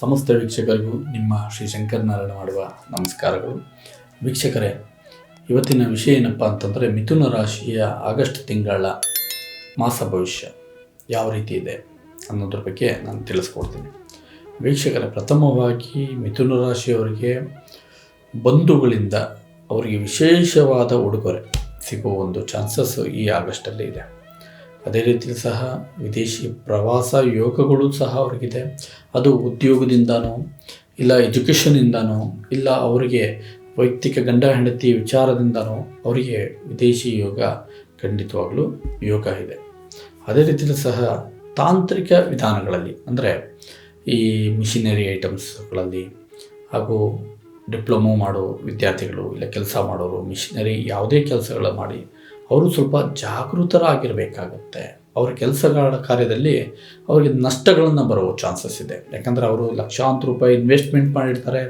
ಸಮಸ್ತ ವೀಕ್ಷಕರಿಗೂ ನಿಮ್ಮ ಶ್ರೀ ಶಂಕರನಾರಾಯಣ ಮಾಡುವ ನಮಸ್ಕಾರಗಳು. ವೀಕ್ಷಕರೇ, ಇವತ್ತಿನ ವಿಷಯ ಏನಪ್ಪ ಅಂತಂದರೆ, ಮಿಥುನ ರಾಶಿಯ ಆಗಸ್ಟ್ ತಿಂಗಳ ಮಾಸ ಭವಿಷ್ಯ ಯಾವ ರೀತಿ ಇದೆ ಅನ್ನೋದ್ರ ಬಗ್ಗೆ ನಾನು ತಿಳಿಸ್ಕೊಡ್ತೀನಿ. ವೀಕ್ಷಕರೇ, ಪ್ರಥಮವಾಗಿ ಮಿಥುನ ರಾಶಿಯವರಿಗೆ ಬಂಧುಗಳಿಂದ ಅವರಿಗೆ ವಿಶೇಷವಾದ ಉಡುಗೊರೆ ಸಿಗುವ ಒಂದು ಚಾನ್ಸಸ್ ಈ ಆಗಸ್ಟಲ್ಲಿ ಇದೆ. ಅದೇ ರೀತಿಯಲ್ಲಿ ಸಹ ವಿದೇಶಿ ಪ್ರವಾಸ ಯೋಗಗಳು ಸಹ ಅವರಿಗಿದೆ. ಅದು ಉದ್ಯೋಗದಿಂದನೋ, ಇಲ್ಲ ಎಜುಕೇಷನಿಂದನೋ ಇಲ್ಲ ಅವರಿಗೆ ವೈಯಕ್ತಿಕ ಗಂಡ ಹೆಂಡತಿ ವಿಚಾರದಿಂದನೋ ಅವರಿಗೆ ವಿದೇಶಿ ಯೋಗ ಖಂಡಿತವಾಗಲೂ ಯೋಗ ಇದೆ. ಅದೇ ರೀತಿಯಲ್ಲಿ ಸಹ ತಾಂತ್ರಿಕ ವಿಧಾನಗಳಲ್ಲಿ, ಅಂದರೆ ಈ ಮಿಷಿನರಿ ಐಟಮ್ಸ್ಗಳಲ್ಲಿ ಹಾಗೂ ಡಿಪ್ಲೊಮೊ ಮಾಡೋ ವಿದ್ಯಾರ್ಥಿಗಳು, ಇಲ್ಲ ಕೆಲಸ ಮಾಡೋರು, ಮಿಷಿನರಿ ಯಾವುದೇ ಕೆಲಸಗಳ ಮಾಡಿ ಅವರು ಸ್ವಲ್ಪ ಜಾಗೃತರಾಗಿರಬೇಕಾಗುತ್ತೆ. ಅವರ ಕೆಲಸಗಳ ಕಾರ್ಯದಲ್ಲಿ ಅವರಿಗೆ ನಷ್ಟಗಳನ್ನು ಬರುವ ಚಾನ್ಸಸ್ ಇದೆ. ಯಾಕಂದರೆ ಅವರು ಲಕ್ಷಾಂತರ ರೂಪಾಯಿ ಇನ್ವೆಸ್ಟ್ಮೆಂಟ್ ಮಾಡಿರ್ತಾರೆ.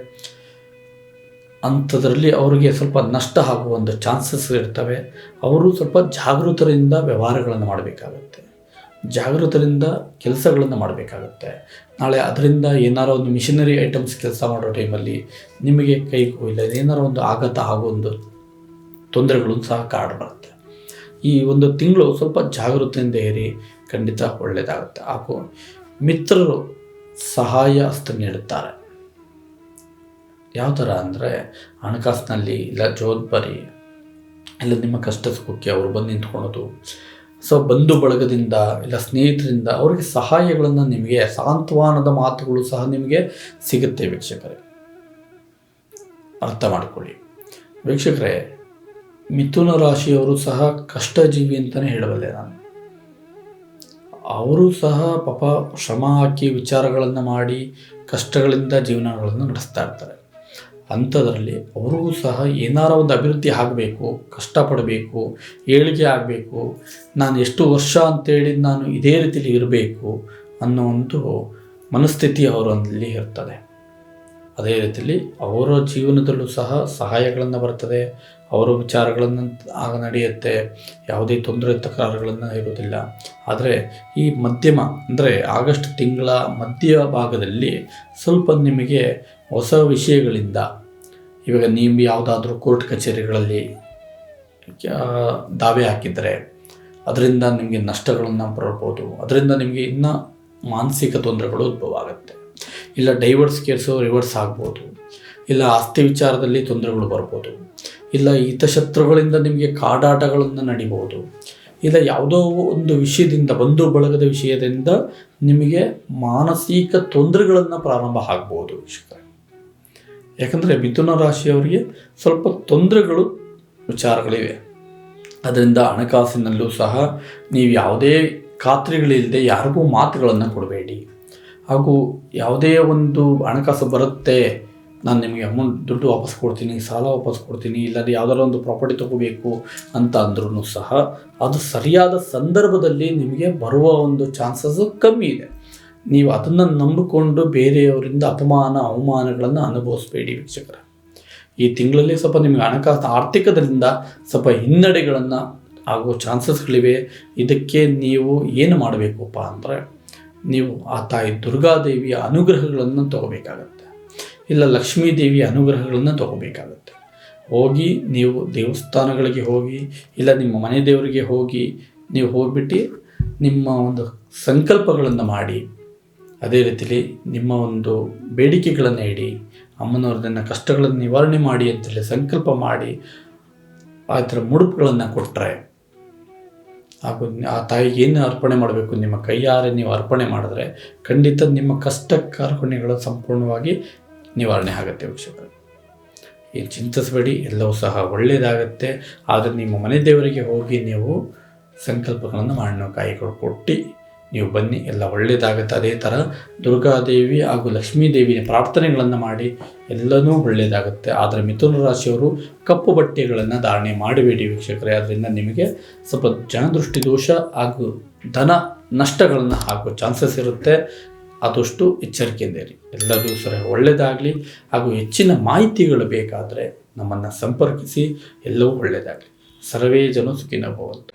ಅಂಥದ್ರಲ್ಲಿ ಅವರಿಗೆ ಸ್ವಲ್ಪ ನಷ್ಟ ಆಗುವ ಒಂದು ಚಾನ್ಸಸ್ ಇರ್ತವೆ. ಅವರು ಸ್ವಲ್ಪ ಜಾಗೃತರಿಂದ ವ್ಯವಹಾರಗಳನ್ನು ಮಾಡಬೇಕಾಗುತ್ತೆ. ಜಾಗೃತರಿಂದ ಕೆಲಸಗಳನ್ನು ಮಾಡಬೇಕಾಗುತ್ತೆ. ನಾಳೆ ಅದರಿಂದ ಏನಾರೋ ಒಂದು ಮಿಷನರಿ ಐಟಮ್ಸ್ ಕೆಲಸ ಮಾಡೋ ಟೈಮಲ್ಲಿ ನಿಮಗೆ ಕೈಗೂ ಇಲ್ಲ, ಏನಾರೋ ಒಂದು ಆಘಾತ ಆಗೋ ಒಂದು ತೊಂದರೆಗಳು ಸಹ ಕಾಡು ಬರುತ್ತೆ ಈ ಒಂದು ತಿಂಗಳು ಸ್ವಲ್ಪ ಜಾಗೃತಿಯಿಂದ ಇರಿ. ಖಂಡಿತ ಒಳ್ಳೆಯದಾಗುತ್ತೆ ಹಾಗೂ ಮಿತ್ರರು ಸಹಾಯ ಹಸ್ತ ನೀಡುತ್ತಾರೆ. ಯಾವ ಥರ ಅಂದರೆ ಹಣಕಾಸಿನಲ್ಲಿ ಇಲ್ಲ ಜವಾಬ್ದಾರಿ, ಇಲ್ಲ ನಿಮ್ಮ ಕಷ್ಟ ಸುಖಕ್ಕೆ ಅವರು ಬಂದು ನಿಂತ್ಕೊಳೋದು ಸೊ ಬಂಧು ಬಳಗದಿಂದ ಇಲ್ಲ ಸ್ನೇಹಿತರಿಂದ ಅವರಿಗೆ ಸಹಾಯಗಳನ್ನು ನಿಮಗೆ, ಸಾಂತ್ವನದ ಮಾತುಗಳು ಸಹ ನಿಮಗೆ ಸಿಗುತ್ತೆ ವೀಕ್ಷಕರೇ. ಅರ್ಥ ಮಾಡಿಕೊಳ್ಳಿ. ವೀಕ್ಷಕರೇ ಮಿಥುನ ರಾಶಿಯವರು ಸಹ ಕಷ್ಟಜೀವಿ ಅಂತಲೇ ಹೇಳಬಲ್ಲೆ ನಾನು. ಅವರು ಸಹ ಪಾಪ ಶ್ರಮ ಹಾಕಿ ವಿಚಾರಗಳನ್ನು ಮಾಡಿ ಕಷ್ಟಗಳಿಂದ ಜೀವನಗಳನ್ನು ನಡೆಸ್ತಾ ಇರ್ತಾರೆ. ಅಂಥದ್ರಲ್ಲಿ ಅವ್ರಿಗೂ ಸಹ ಏನಾರ ಒಂದು ಅಭಿವೃದ್ಧಿ ಆಗಬೇಕು, ಕಷ್ಟಪಡಬೇಕು, ಏಳಿಗೆ ಆಗಬೇಕು, ನಾನು ಎಷ್ಟು ವರ್ಷ ಅಂತೇಳಿ ನಾನು ಇದೇ ರೀತಿಯಲ್ಲಿ ಇರಬೇಕು ಅನ್ನೋ ಒಂದು ಮನಸ್ಥಿತಿ ಅವರಲ್ಲಿ ಇರ್ತದೆ. ಅದೇ ರೀತಿಯಲ್ಲಿ ಅವರ ಜೀವನದಲ್ಲೂ ಸಹ ಸಹಾಯಗಳನ್ನು ಬರ್ತದೆ, ಅವರ ವಿಚಾರಗಳನ್ನು ಆಗ ನಡೆಯುತ್ತೆ, ಯಾವುದೇ ತೊಂದರೆ ತಕರಾರುಗಳನ್ನು ಇರೋದಿಲ್ಲ ಆದರೆ ಈ ಮಧ್ಯಮ, ಅಂದರೆ ಆಗಸ್ಟ್ ತಿಂಗಳ ಮಧ್ಯ ಭಾಗದಲ್ಲಿ ಸ್ವಲ್ಪ ನಿಮಗೆ ಹೊಸ ವಿಷಯಗಳಿಂದ, ಇವಾಗ ನೀವು ಯಾವುದಾದ್ರೂ ಕೋರ್ಟ್ ಕಚೇರಿಗಳಲ್ಲಿ ದಾವೆ ಹಾಕಿದರೆ, ಅದರಿಂದ ನಿಮಗೆ ನಷ್ಟಗಳನ್ನು ಬರಬಹುದು ಅದರಿಂದ ನಿಮಗೆ ಇನ್ನೂ ಮಾನಸಿಕ ತೊಂದರೆಗಳು ಉದ್ಭವ ಆಗುತ್ತೆ. ಇಲ್ಲ ಡೈವರ್ಸ್ ಕೇಸು ರಿವರ್ಸ್ ಆಗ್ಬೋದು. ಇಲ್ಲ ಆಸ್ತಿ ವಿಚಾರದಲ್ಲಿ ತೊಂದರೆಗಳು ಬರ್ಬೋದು. ಇಲ್ಲ ಹಿತಶತ್ರುಗಳಿಂದ ನಿಮಗೆ ಕಾಡಾಟಗಳನ್ನು ನಡಿಬೋದು. ಇಲ್ಲ ಯಾವುದೋ ಒಂದು ವಿಷಯದಿಂದ, ಬಂಧು ಬಳಗದ ವಿಷಯದಿಂದ ನಿಮಗೆ ಮಾನಸಿಕ ತೊಂದರೆಗಳನ್ನು ಪ್ರಾರಂಭ ಆಗ್ಬೋದು ವೀಕ್ಷಕರೇ ಯಾಕಂದರೆ ಮಿಥುನ ರಾಶಿಯವರಿಗೆ ಸ್ವಲ್ಪ ತೊಂದರೆಗಳು ವಿಚಾರಗಳಿವೆ. ಅದರಿಂದ ಹಣಕಾಸಿನಲ್ಲೂ ಸಹ ನೀವು ಯಾವುದೇ ಖಾತ್ರಿಗಳಿಲ್ಲದೆ ಯಾರಿಗೂ ಮಾತುಗಳನ್ನು ಕೊಡಬೇಡಿ. ಹಾಗೂ ಯಾವುದೇ ಒಂದು ಹಣಕಾಸು ಬರುತ್ತೆ, ನಾನು ನಿಮಗೆ ಅಮೌಂಟ್ ದುಡ್ಡು ವಾಪಸ್ ಕೊಡ್ತೀನಿ, ಸಾಲ ವಾಪಸ್ ಕೊಡ್ತೀನಿ, ಇಲ್ಲದೆ ಯಾವುದಾದ್ರು ಒಂದು ಪ್ರಾಪರ್ಟಿ ತೊಗೋಬೇಕು ಅಂತ ಅಂದ್ರೂ ಸಹ ಅದು ಸರಿಯಾದ ಸಂದರ್ಭದಲ್ಲಿ ನಿಮಗೆ ಬರುವ ಒಂದು ಚಾನ್ಸಸ್ಸು ಕಮ್ಮಿ ಇದೆ. ನೀವು ಅದನ್ನು ನಂಬಿಕೊಂಡು ಬೇರೆಯವರಿಂದ ಅಪಮಾನ, ಅವಮಾನಗಳನ್ನು ಅನುಭವಿಸಬೇಡಿ ವೀಕ್ಷಕರ. ಈ ತಿಂಗಳಲ್ಲಿ ಸ್ವಲ್ಪ ನಿಮಗೆ ಹಣಕಾಸು ಆರ್ಥಿಕದಿಂದ ಸ್ವಲ್ಪ ಹಿನ್ನಡೆಗಳನ್ನು ಆಗೋ ಚಾನ್ಸಸ್ಗಳಿವೆ ಇದಕ್ಕೆ ನೀವು ಏನು ಮಾಡಬೇಕಪ್ಪ ಅಂದರೆ ನೀವು ಆ ತಾಯಿ ದುರ್ಗಾದೇವಿಯ ಅನುಗ್ರಹಗಳನ್ನು ತಗೋಬೇಕಾಗತ್ತೆ. ಇಲ್ಲ ಲಕ್ಷ್ಮೀ ದೇವಿಯ ಅನುಗ್ರಹಗಳನ್ನು ತಗೋಬೇಕಾಗತ್ತೆ. ಹೋಗಿ ನೀವು ದೇವಸ್ಥಾನಗಳಿಗೆ ಹೋಗಿ, ಇಲ್ಲ ನಿಮ್ಮ ಮನೆ ದೇವರಿಗೆ ಹೋಗಿ, ನೀವು ಹೋಗಿಬಿಟ್ಟು ನಿಮ್ಮ ಒಂದು ಸಂಕಲ್ಪಗಳನ್ನು ಮಾಡಿ. ಅದೇ ರೀತಿಲಿ ನಿಮ್ಮ ಒಂದು ಬೇಡಿಕೆಗಳನ್ನು ಇಡಿ, ಅಮ್ಮನವ್ರದನ್ನ ಕಷ್ಟಗಳನ್ನು ನಿವಾರಣೆ ಮಾಡಿ ಅಂತೇಳಿ ಸಂಕಲ್ಪ ಮಾಡಿ, ಆ ಥರ ಮುಡುಪುಗಳನ್ನು ಕೊಟ್ಟರೆ ಹಾಗೂ ಆ ತಾಯಿಗೆ ಏನು ಅರ್ಪಣೆ ಮಾಡಬೇಕು ನಿಮ್ಮ ಕೈಯಾರೆ ನೀವು ಅರ್ಪಣೆ ಮಾಡಿದ್ರೆ ಖಂಡಿತ ನಿಮ್ಮ ಕಷ್ಟ ಕಾರ್ಪಣ್ಯಗಳು ಸಂಪೂರ್ಣವಾಗಿ ನಿವಾರಣೆ ಆಗುತ್ತೆ ವೀಕ್ಷಕರು. ಏನು ಚಿಂತಿಸಬೇಡಿ, ಎಲ್ಲವೂ ಸಹ ಒಳ್ಳೆಯದಾಗತ್ತೆ ಆದರೆ ನಿಮ್ಮ ಮನೆ ದೇವರಿಗೆ ಹೋಗಿ ನೀವು ಸಂಕಲ್ಪಗಳನ್ನು ಕಾಯಿಗಳು ಕೊಟ್ಟು ನೀವು ಬನ್ನಿ, ಎಲ್ಲ ಒಳ್ಳೆಯದಾಗುತ್ತೆ ಅದೇ ಥರ ದುರ್ಗಾದೇವಿ ಹಾಗೂ ಲಕ್ಷ್ಮೀ ದೇವಿಯ ಪ್ರಾರ್ಥನೆಗಳನ್ನು ಮಾಡಿ ಎಲ್ಲನೂ ಒಳ್ಳೆಯದಾಗುತ್ತೆ ಆದರೆ ಮಿಥುನ ರಾಶಿಯವರು ಕಪ್ಪು ಬಟ್ಟೆಗಳನ್ನು ಧಾರಣೆ ಮಾಡಬೇಡಿ ವೀಕ್ಷಕರೇ. ಅದರಿಂದ ನಿಮಗೆ ಸ್ವಲ್ಪ ಜನದೃಷ್ಟಿ ದೋಷ ಹಾಗೂ ಧನ ನಷ್ಟಗಳನ್ನು ಹಾಕೋ ಚಾನ್ಸಸ್ ಇರುತ್ತೆ. ಆದಷ್ಟು ಎಚ್ಚರಿಕೆಯಿಂದ ಇರಿ. ಎಲ್ಲರಿಗೂ ಸರ ಒಳ್ಳೆಯದಾಗಲಿ ಹಾಗೂ ಹೆಚ್ಚಿನ ಮಾಹಿತಿಗಳು ಬೇಕಾದರೆ ನಮ್ಮನ್ನು ಸಂಪರ್ಕಿಸಿ, ಎಲ್ಲವೂ ಒಳ್ಳೆಯದಾಗಲಿ ಸರ್ವೇ ಜನ ಸುಖಿನ ಭವಂತು.